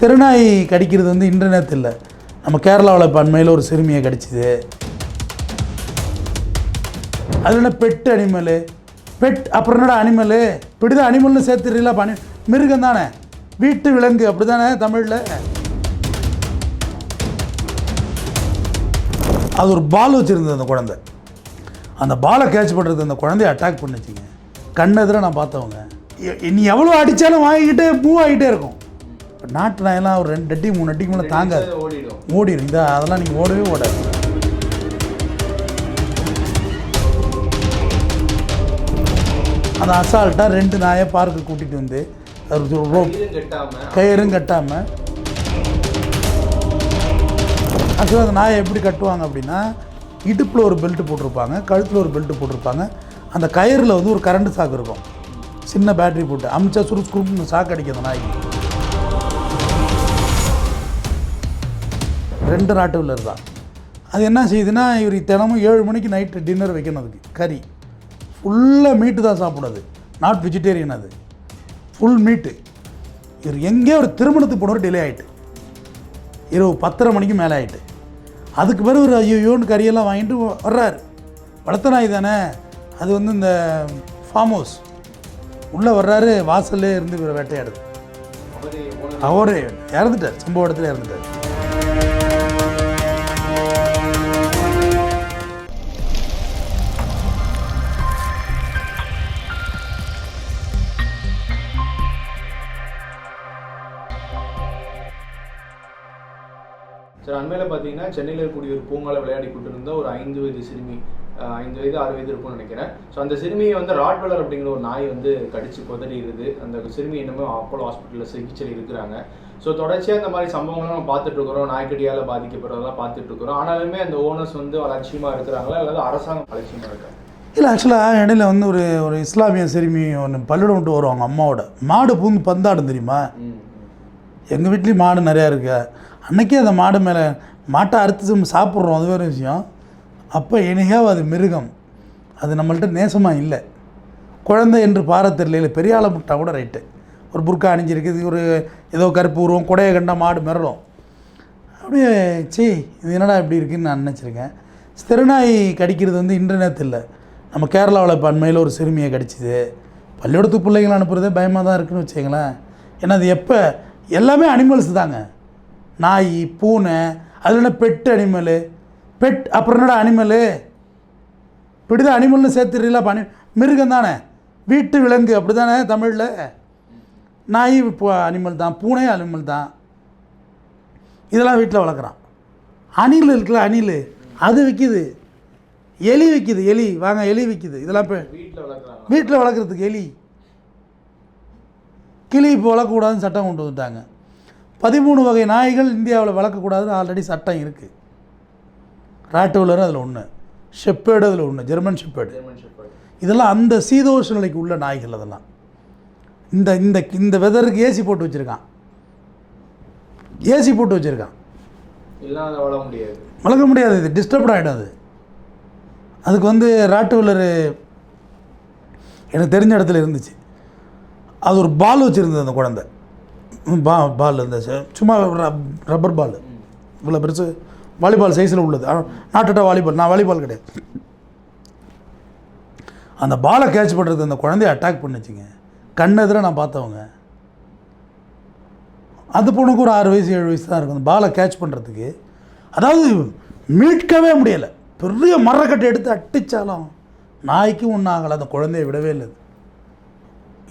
தெருநாய் கடிக்கிறது வந்து இன்டர்நெட் இல்லை. நம்ம கேரளாவில் இப்போ அண்மையில் ஒரு சிறுமியை கடிச்சிது. அது என்ன பெட் அனிமலு பெட் அப்புறம் என்னடா அனிமலு இப்படி தான் அனிமல்னு சேர்த்துறீங்களா? பண்ணி மிருகம் தானே. வீட்டு விலங்கு அப்படி தானே தமிழில்? அது ஒரு பால் வச்சுருந்தது அந்த குழந்தை. அந்த பாலை கேட்ச் பண்ணுறது அந்த குழந்தைய அட்டாக் பண்ணிச்சிங்க. கண்ணெதிராக நான் பார்த்தவங்க. நீ எவ்வளோ அடித்தாலும் வாங்கிக்கிட்டே மூவ் ஆகிட்டே இருக்கும். இப்போ நாட்டு நாயெல்லாம் ஒரு ரெண்டு அடி மூணு அடிக்கு மேலே தாங்காது. ஓடிடும். இந்த அதெல்லாம் நீங்கள் ஓடவே ஓடாது. அந்த அசால்ட்டாக ரெண்டு நாயை பார்க்கு கூட்டிகிட்டு வந்து அது கயிறும் கட்டாம. கயிறும் கட்டாமல் ஆக்சுவலாக அந்த நாயை எப்படி கட்டுவாங்க அப்படின்னா இடுப்பில் ஒரு பெல்ட் போட்டிருப்பாங்க கழுத்தில் ஒரு பெல்ட் போட்டிருப்பாங்க. அந்த கயிறில் வந்து ஒரு கரண்ட் சாக்கு இருக்கும். சின்ன பேட்டரி போட்டு அமிச்சா சுருக்குன்னு சாக்கு அடிக்கும் அந்த நாய்க்கு. ரெண்டு நாட்டு வில்லர் தான். அது என்ன செய்யுதுன்னா இவர் தினமும் ஏழு மணிக்கு நைட்டு டின்னர் வைக்கணும் அதுக்கு. கறி. ஃபுல்லாக மீட்டு தான் சாப்பிடாது நாட் வெஜிடேரியன் அது. ஃபுல் மீட்டு இவர் எங்கேயோ ஒரு திருமணத்துக்கு போனவர் டிலே ஆகிட்டு இரவு பத்தரை மணிக்கு மேலே ஆயிட்டு. அதுக்கு பிறகு ஒரு ஐயோன்னு கறியெல்லாம் வாங்கிட்டு வர்றாரு. வளர்த்த நாய் தானே. அது வந்து இந்த ஃபார்ம் ஹவுஸ் உள்ளே வர்றாரு வாசல்லே இருந்து இவரை வேட்டையாடுது. அவரே இறந்துட்டார். சம்பவ இடத்துல இறந்துட்டார். அண்மையில் பார்த்தீங்கன்னா சென்னையில் இருக்கக்கூடிய ஒரு பூங்கால விளையாடி கொண்டிருந்த ஒரு ஐந்து வயது சிறுமி ஐந்து வயது ஆறு வயது இருக்கும்னு நினைக்கிறேன். ஸோ அந்த சிறுமியை வந்து ராட்வெலர் அப்படிங்கிற ஒரு நாய் வந்து கடிச்சு கொதறிடுது. அந்த சிறுமி இன்னமும் அப்போலோ ஹாஸ்பிட்டலில் சிகிச்சையில் இருக்கிறாங்க. ஸோ தொடர்ச்சியாக இந்த மாதிரி சம்பவங்கள்லாம் நம்ம பார்த்துட்டு இருக்கிறோம். நாய்க்கடியால் பாதிக்கப்படுறதெல்லாம் பார்த்துட்டு இருக்கிறோம். ஆனாலுமே அந்த ஓனர்ஸ் வந்து அலட்சியமாக இருக்கிறாங்களா? அல்லது அரசாங்கம் அலட்சியமாக இருக்கா? இல்லை ஆக்சுவலாக இடையில வந்து ஒரு ஒரு இஸ்லாமிய சிறுமி ஒன்று பள்ளிடம் விட்டு வருவாங்க அம்மாவோட. மாடு பூந்து பந்தாடும் தெரியுமா? எங்கள் வீட்லேயும் மாடு நிறையா இருக்கு. அன்னைக்கே அந்த மாடு மேலே மாட்டை அறுத்து சாப்பிட்றோம். அது வேறு விஷயம். அப்போ என்னையாவது அது மிருகம். அது நம்மள்ட்ட நேசமாக இல்லை. குழந்தை என்று பார இல்லை பெரிய ஆளை முட்டா கூட ரைட்டு ஒரு புர்க்கா அணிஞ்சிருக்குது ஒரு ஏதோ கருப்பு உருவம் கொடையை கண்டால் மாடு மிரளும். அப்படியே சி இது என்னடா இப்படி இருக்குன்னு நான் நினச்சிருக்கேன். தெருநாய் கடிக்கிறது வந்து இன்டர்நெட் இல்லை. நம்ம கேரளாவில் இப்போ அண்மையில் ஒரு சிறுமியை கடிச்சிது. பள்ளிக்கூடத்துக்கு பிள்ளைங்களை அனுப்புகிறதே பயமாக தான் இருக்குன்னு வச்சுங்களேன் ஏன்னா அது எப்போ? எல்லாமே அனிமல்ஸ் தாங்க. நாய் பூனை அதில் என்ன பெட் அனிமலு பெட் அப்புறம் என்னடா அனிமலு இப்படிதான் அனிமல்னு சேர்த்துறீங்களா பண்ணி மிருகம் தானே. வீட்டு விலங்கு அப்படி தானே தமிழில்? நாய் இப்போ அனிமல் தான் பூனை அனிமல் தான். இதெல்லாம் வீட்டில் வளர்க்குறான். அணில் இருக்குல்ல அணில். அது விற்கிது எலி விற்கிது எலி. வாங்க எலி விற்கிது இதெல்லாம் இப்போ வீட்டில் வளர்க்குறதுக்கு எலி. கிளி இப்போ வளர்க்கக்கூடாதுன்னு சட்டம் கொண்டு வந்துட்டாங்க. பதிமூணு வகை நாய்கள் இந்தியாவில் வளர்க்கக்கூடாதுன்னு ஆல்ரெடி சட்டம் இருக்குது ராட்டுவலர் அதில் ஒன்று ஷெப்பேடு அதில் ஒன்று ஜெர்மன் ஷெப்பேடு ஷெப்பர்ட் இதெல்லாம் அந்த சீதோஷ நிலைக்கு உள்ள நாய்கள் அதெல்லாம். இந்த இந்த இந்த வெதருக்கு ஏசி போட்டு வச்சுருக்கான். ஏசி போட்டு வச்சுருக்கான். வளர்க்க முடியாது. இது. டிஸ்டர்ப்ட் ஆகிடும் அது. அதுக்கு வந்து ராட்டுவலரு எனக்கு தெரிஞ்ச இடத்துல இருந்துச்சு. அது ஒரு பால் வச்சுருந்தது அந்த குழந்தை. பா பால் இந்த சும்மா ரப்பர் பால். இவ்வளோ பெருசு வாலிபால் சைஸில் உள்ளது. நாட்டுட்டா வாலிபால் நான் வாலிபால் கிடையாது. அந்த பாலை கேட்ச் பண்ணுறது அந்த குழந்தைய அட்டாக் பண்ணுச்சுங்க. கண்ணெதிராக நான் பார்த்தவங்க. அது பொண்ணுக்கு ஒரு ஆறு வயசு ஏழு வயசு தான் இருக்கும். அந்த பாலை கேட்ச் பண்ணுறதுக்கு அதாவது மீட்கவே முடியலை. பெரிய மரக்கட்டை எடுத்து அட்டிச்சாலும் நாய்க்கும் ஒன்றும் ஆகலை. அந்த குழந்தைய விடவே இல்லை.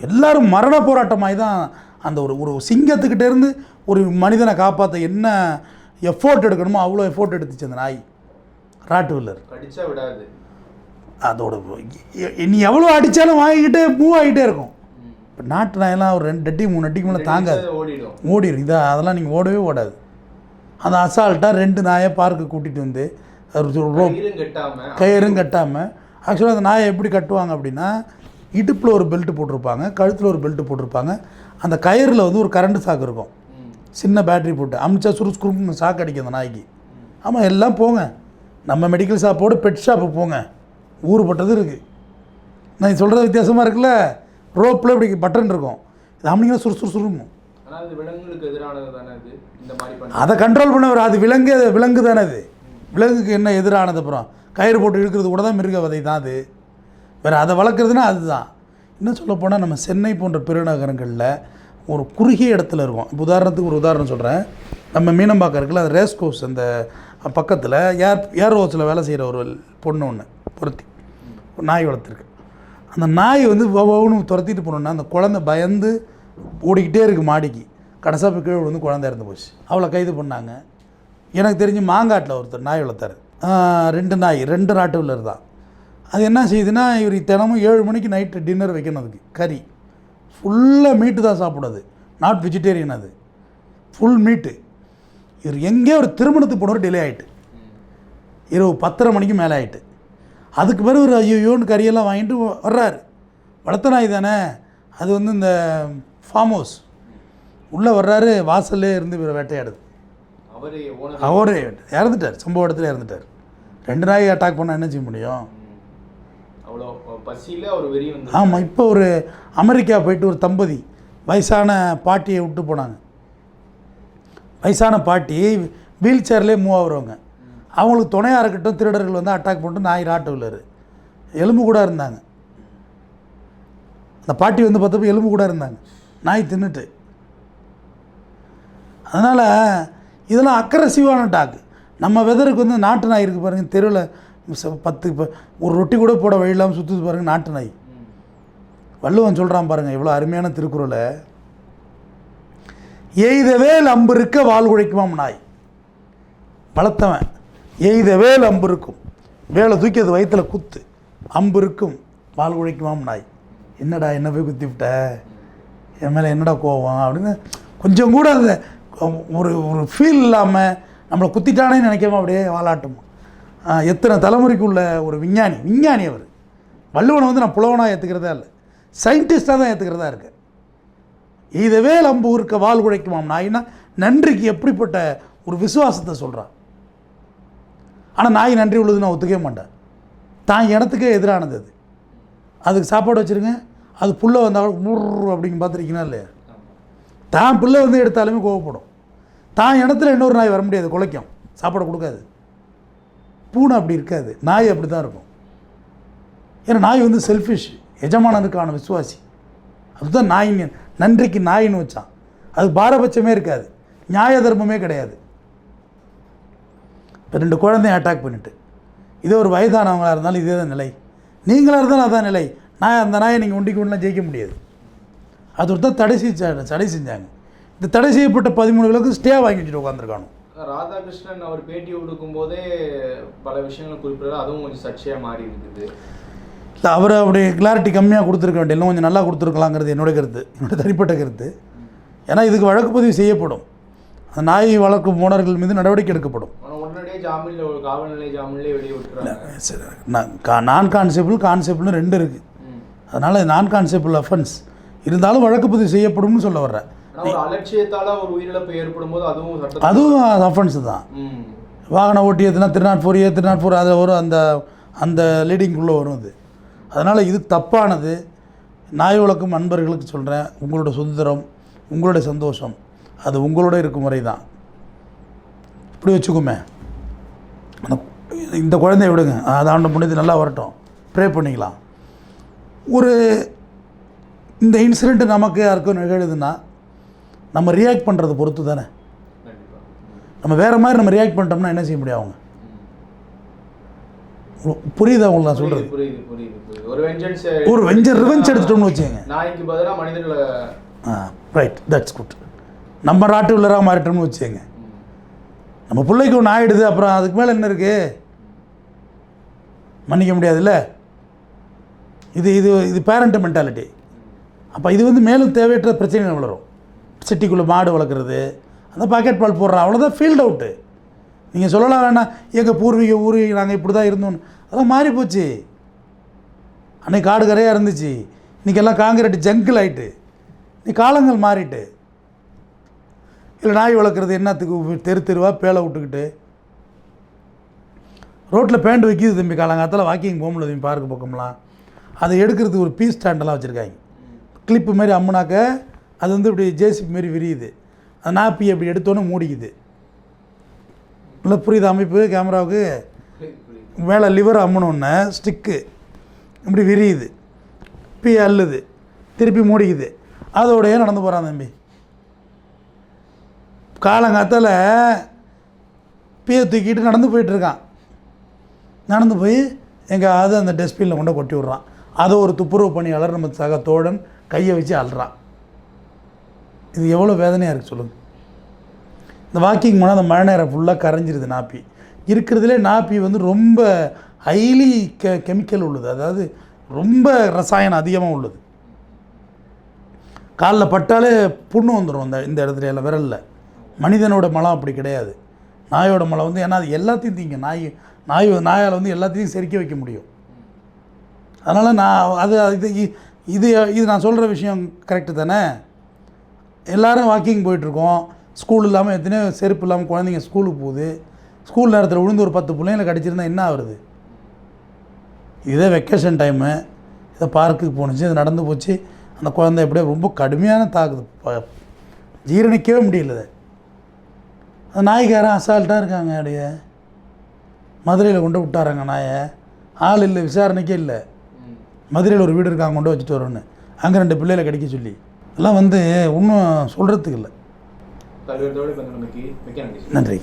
எல்லாரும் மரண போராட்டமாகி தான் அந்த ஒரு ஒரு சிங்கத்துக்கிட்ட இருந்து ஒரு மனிதனை காப்பாற்ற என்ன எஃபோர்ட் எடுக்கணுமோ அவ்வளோ எஃபோர்ட் எடுத்துச்சு அந்த நாய். ராட்டுவில்லர் கடிச்சா விடாது. அதோட நீ எவ்வளோ அடித்தாலும் வாங்கிக்கிட்டே மூவ் ஆகிட்டே இருக்கும். இப்போ நாட்டு நாயெல்லாம் ஒரு ரெண்டு அடி மூணு அடிக்கு மேலே தாங்காது. ஓடிடும். ஓடிடும் இதா அதெல்லாம் நீங்கள் ஓடவே ஓடாது. அந்த அசால்ட்டாக ரெண்டு நாயை பார்க்கு கூட்டிகிட்டு வந்து கயிறும் கட்டாமல் ஆக்சுவலாக அந்த நாயை எப்படி கட்டுவாங்க அப்படின்னா இடுப்பில் ஒரு பெல்ட் போட்டிருப்பாங்க கழுத்தில் ஒரு பெல்ட் போட்டிருப்பாங்க. அந்த கயிறில் வந்து ஒரு கரண்ட் சாக்கு இருக்கும். சின்ன பேட்டரி போட்டு அமிச்சா சுருக்குன்னு சாக்கு அடிக்கும் அந்த நாய்க்கு. ஆமாம் எல்லாம் போங்க. நம்ம மெடிக்கல் ஷாப்போடு பெட் ஷாப்பு போங்க. ஊறுபட்டது இருக்குது நான் சொல்கிறது வித்தியாசமாக இருக்குல்ல? ரோப்பில் இப்படி பட்டன் இருக்கும். இது அம்னிங்கன்னா சுறு சுறு சுருங்கும் ஆனா அது விலங்குகளுக்கு எதிரானது தானே அது? இந்த மாதிரி பண்ண அதை கண்ட்ரோல் பண்ணவர் அது விலங்கு விலங்கு தானே அது? விலங்குக்கு என்ன எதிரானது அப்புறம்? கயிறு போட்டு இழுக்கிறது கூட தான் மிருக வதை தான் அது. வேறு அதை வளர்க்குறதுனா அதுதான். இன்னும் சொல்லப்போனால் நம்ம சென்னை போன்ற பெருநகரங்களில் ஒரு குறுகிய இடத்துல இருக்கும். இப்போ உதாரணத்துக்கு ஒரு உதாரணம் சொல்கிறேன் நம்ம மீனம்பாக்கம் இருக்குல்ல அந்த ரேஸ் கோர்ஸ் அந்த பக்கத்தில் ஏர் ஏர் ஹோஸில் வேலை செய்கிற ஒரு பொண்ணு ஒன்று பொருத்தி. நாய் வளர்த்துருக்கு. அந்த நாய் வந்து ஒவ்வொன்று துரத்திட்டு போனோன்னா அந்த குழந்தை பயந்து ஓடிக்கிட்டே இருக்குது மாடிக்கு. கடைசியாக போய் கீழே வந்து குழந்தை இறந்து போச்சு. அவளை கைது பண்ணாங்க. எனக்கு தெரிஞ்சு மாங்காட்டில் ஒருத்தர் நாய் வளர்த்தார். ரெண்டு நாய் ரெண்டு நாட்டு தான். அது என்ன செய்யுதுன்னா இவர் தினமும் ஏழு மணிக்கு நைட்டு டின்னர் வைக்கணும் அதுக்கு. கறி. ஃபுல்லாக மீட்டு தான் சாப்பிடுது நாட் வெஜிடேரியன் அது. ஃபுல் மீட்டு இவர் எங்கேயோ ஒரு திருமணத்துக்கு போனவர் டிலே ஆகிட்டு இரவு பத்தரை மணிக்கு மேலே ஆயிட்டு. அதுக்கு பிறகு ஒரு ஐயோன்னு கறியெல்லாம் வாங்கிட்டு வர்றாரு. வளர்த்த நாய் தானே. அது வந்து இந்த ஃபார்ம் ஹவுஸ் உள்ளே வர்றாரு வாசல்லே இருந்து இவரை வேட்டையாடுது. அவரே இறந்துட்டார். சம்பவ இடத்துல இறந்துட்டார். ரெண்டு நாய் அட்டாக் பண்ணால் என்ன செய்ய முடியும்? அவ்வளோ பசியில் அவர் வெறி வந்து ஆமாம் இப்போ ஒரு அமெரிக்கா போயிட்டு ஒரு தம்பதி வயசான பாட்டியை விட்டு போனாங்க. வயசான பாட்டி வீல் சேர்லேயே மூவ் ஆகுறவங்க. அவங்களுக்கு துணையாக இருக்கட்டும் திருடர்கள் வந்து அட்டாக் பண்ணிட்டு நாய் ராட்டு உள்ளார் எலும்பு கூட இருந்தாங்க. அந்த பாட்டி வந்து பார்த்தப்ப எலும்பு கூட இருந்தாங்க. நாய் தின்னுட்டு. அதனால் இதெல்லாம் அக்ரஸிவான டாக் நம்ம வெதருக்கு வந்து நாட்டு நாய் இருக்குது பாருங்கள் தெருவில் பத்து இப்போ ஒரு ரொட்டி கூட போட வழி இல்லாமல் சுற்றுது பாருங்கள் நாட்டு நாய் வள்ளுவன் சொல்கிறான் பாருங்கள் இவ்வளோ அருமையான திருக்குறளை. எய்தவேல் அம்பு இருக்க வால் உழைக்குமாம் நாய். பலத்தவன் எய்தவேல் அம்பு இருக்கும் வேலை தூக்கி அது வயிற்றுல குத்து அம்பு இருக்கும் வாள் உழைக்குமாம் நாய். என்னடா என்ன போய் குத்தி விட்ட? என் மேலே என்னடா கோவம் அப்படின்னு கொஞ்சம் கூட அந்த ஒரு ஒரு ஃபீல் இல்லாமல் நம்மளை குத்திட்டானே நினைக்காம அப்படியே வாலாட்டும். எத்தனை தலைமுறைக்குள்ள ஒரு விஞ்ஞானி விஞ்ஞானி அவர். வள்ளுவனை வந்து நான் புலவனாக ஏற்றுக்கிறதா இல்லை. சயின்டிஸ்டாக தான் ஏற்றுக்கிறதா இருக்கு. இதவே லம்பு ஊருக்க வால் உழைக்குமாம் நாயினா நன்றிக்கு எப்படிப்பட்ட ஒரு விசுவாசத்தை சொல்கிறான் ஆனால் நாய் நன்றி உள்ளது நான் ஒத்துக்கவே மாட்டேன். தான் இனத்துக்கே எதிரானது அது. அதுக்கு சாப்பாடு வச்சுருங்க. அது புல்லை வந்தால் முர் அப்படின்னு பார்த்துருக்கீங்களா இல்லையா? தான் பிள்ளை வந்து எடுத்தாலுமே கோவப்படும். தான் இடத்துல இன்னொரு நாய் வர முடியாது குலைக்கும். சாப்பாடு கொடுக்காது. பூனை அப்படி இருக்காது. நாய் அப்படி தான் இருக்கும். ஏன்னா நாய் வந்து செல்ஃபிஷ் எஜமானனுக்கான விசுவாசி. அதுதான் நாயின் நன்றிக்கு நாயின்னு வச்சான். அது பாரபட்சமே இருக்காது. நியாய தர்மமே கிடையாது. இப்போ ரெண்டு குழந்தைய அட்டாக் பண்ணிட்டு. இதே ஒரு வயதானவங்களாக இருந்தாலும் இதே தான் நிலை. நீங்களாக இருந்தாலும் அதான் நிலை. நான் அந்த நாயை நீங்கள் உண்டிக்கு ஒன்றா ஜெயிக்க முடியாது. அது ஒரு தான் தடை செஞ்சாங்க தடை செஞ்சாங்க. இந்த தடை செய்யப்பட்ட பதிமூணு பேருக்கு ஸ்டே வாங்கி வச்சுட்டு உட்காந்துருக்கானு ராதாகிருஷ்ணன் அவர் பேட்டி கொடுக்கும் போதே பல விஷயங்களை குறிப்பிடாரு அதுவும் கொஞ்சம் சர்ச்சையா மாறி இருக்குது. இல்லை அவர் அப்படி கிளாரிட்டி கம்மியாக கொடுத்துருக்க வேண்டிய இன்னும் கொஞ்சம் நல்லா கொடுத்துருக்கலாங்கிறது என்னோட கருத்து. என்னோட தனிப்பட்ட கருத்து. ஏன்னா இதுக்கு வழக்கு பதிவு செய்யப்படும். நாய் வளர்க்கும் ஓனர்கள் மீது நடவடிக்கை எடுக்கப்படும். நான் கா நான் கான்ஸ்டபிள் கான்ஸ்டபிள்னு ரெண்டு இருக்குது. அதனால் நான் கான்ஸ்டபிள் அஃபென்ஸ் இருந்தாலும் வழக்கு பதிவு செய்யப்படும்னு சொல்ல வர்றேன். அலட்சியத்தால ஒரு உயிரிழப்பு ஏற்படும் போது அதுவும் அதுவும் அஃபென்ஸ் தான். ம். வாகனம் ஓட்டி ஏற்றுனா திருநாட் ஃபோர் ஏ திருநாட் ஃபோர் அதில் வரும் அந்த அந்த லீடிங்குள்ளே வரும் அது. அதனால் இது தப்பானது. நாய் வளர்க்கும் அன்பர்களுக்கு சொல்கிறேன் உங்களோட சுதந்திரம் உங்களுடைய சந்தோஷம் அது உங்களோட இருக்கும் முறை தான். இப்படி வச்சுக்கோமே. இந்த குழந்தைய விடுங்க. அது ஆண்ட புண்ணியத்து நல்லா வரட்டும். ப்ரே பண்ணிக்கலாம். ஒரு இந்த இன்சிடெண்ட் நமக்கு யாருக்கும் நிகழுதுன்னா நம்ம ரியாக்ட் பண்ணுறதை பொறுத்து தானே. நம்ம வேறு மாதிரி நம்ம ரியாக்ட் பண்ணிட்டோம்னா என்ன செய்ய முடியும் அவங்க. புரியுதா உங்களுக்கு நான் சொல்கிறது ஒரு வெஞ்சர் ரிவெஞ்ச் எடுத்துட்டோம்னு வச்சுங்க நாய்க்கு பதிலா மனிதர்களை ஆ ரைட் தட்ஸ் குட் நம்ம நாட்டு உள்ளராக மாறிட்டோம்னு வச்சுங்க. நம்ம பிள்ளைக்கு ஒன்று ஆகிடுது அப்புறம் அதுக்கு மேலே என்ன இருக்குது மன்னிக்க முடியாதுல்ல? இது இது இது பேரண்ட் மென்டாலிட்டி அப்போ இது வந்து மேலும் தேவையற்ற பிரச்சனைகள் வளரும். சிட்டிக்குள்ளே மாடு வளர்க்குறது அந்த பாக்கெட் பால் போடுறோம் அவ்வளோதான் ஃபீல்ட் அவுட்டு நீங்கள் சொல்லலாம் வேணாம் எங்கள் பூர்வீக ஊர் நாங்கள் இப்படி தான் இருந்தோம்னு. அதெல்லாம் மாறி போச்சு. அன்றைக்கி காடு கரையாக இருந்துச்சு. இன்றைக்கி எல்லாம் காங்கிரீட் ஜங்கிள் ஆயிட்டு. நீ காலங்கள் மாறிட்டு. இல்லை நாய் வளர்க்குறது என்னத்துக்கு தெரு தெருவாக பேலை விட்டுக்கிட்டு. ரோட்டில் பேண்ட் வைக்கிது தம்பி காலங்காலத்தில் வாக்கிங் போக முடியல தம்பி பார்க்கு பக்கம்லாம். அதை எடுக்கிறதுக்கு ஒரு பீஸ் ஸ்டாண்டெல்லாம் வச்சுருக்காங்க. கிளிப்பு மாதிரி அம்முனாக்க அது வந்து இப்படி ஜேசிபி மாரி விரியுது. அந்த நாப்பி அப்படி எடுத்தோன்னே மூடிக்குது. இல்லை புரியுது அமைப்பு கேமராவுக்கு? மேலே லிவர் அம்மனோடனே ஸ்டிக்கு இப்படி விரியுது. பி அள்ளுது. திருப்பி மூடிக்குது. அதோடையே நடந்து போகிறான் தம்பி. காலங்காத்தால பியை தூக்கிட்டு நடந்து போயிட்டுருக்கான். நடந்து போய் எங்கள் அது அந்த டஸ்ட்பினில் கொண்டு கொட்டி விட்றான். அதை ஒரு துப்புரவு பணியாளர் நம்ம சக தோழன் கையை வச்சு அழுறான் இது எவ்வளோ வேதனையாக இருக்குது சொல்லுங்கள் இந்த வாக்கிங் போனால் அந்த மழை நேரம் ஃபுல்லாக கரைஞ்சிருது நாப்பி. இருக்கிறதுலே நாப்பி வந்து ரொம்ப ஹைலி கெ கெமிக்கல் உள்ளது. அதாவது ரொம்ப ரசாயனம் அதிகமாக உள்ளது. காலில் பட்டாலே புண்ணு வந்துடும் அந்த இந்த இடத்துல எல்லாம் விரலில். மனிதனோட மலம் அப்படி கிடையாது. நாயோட மலம் வந்து ஏன்னா அது எல்லாத்தையும் தீங்க. நாய் நாய் நாயால் வந்து எல்லாத்தையும் செரிக்க வைக்க முடியும். அதனால் நான் அது இது இது இது நான் சொல்கிற விஷயம் கரெக்டு தானே? எல்லாரும் வாக்கிங் போயிட்டுருக்கோம். ஸ்கூல் இல்லாமல் எத்தனையோ செருப்பு இல்லாமல் குழந்தைங்க ஸ்கூலுக்கு போகுது. ஸ்கூல் நேரத்தில் விழுந்து ஒரு பத்து பிள்ளைங்களை கடிச்சிருந்தா என்ன ஆகுறது? இதே வெக்கேஷன் டைமு இதை பார்க்குக்கு போணுச்சு இது நடந்து போச்சு. அந்த குழந்தை எப்படியோ ரொம்ப கடுமையான தாக்குது. ஜீரணிக்கவே முடியல. அந்த நாய்க்காரன் அசால்ட்டாக இருக்காங்க அப்படியே. மதுரையில் கொண்டு விட்டாராங்க நாயை. ஆள் இல்லை விசாரணைக்கே இல்லை. மதுரையில் ஒரு வீடு இருக்காங்க கொண்டு வச்சுட்டு வரோன்னு. அங்கே ரெண்டு பிள்ளைகளை கடிக்க சொல்லி. எல்லாம் வந்து ஒன்றும் சொல்கிறதுக்கு இல்லை. நன்றி.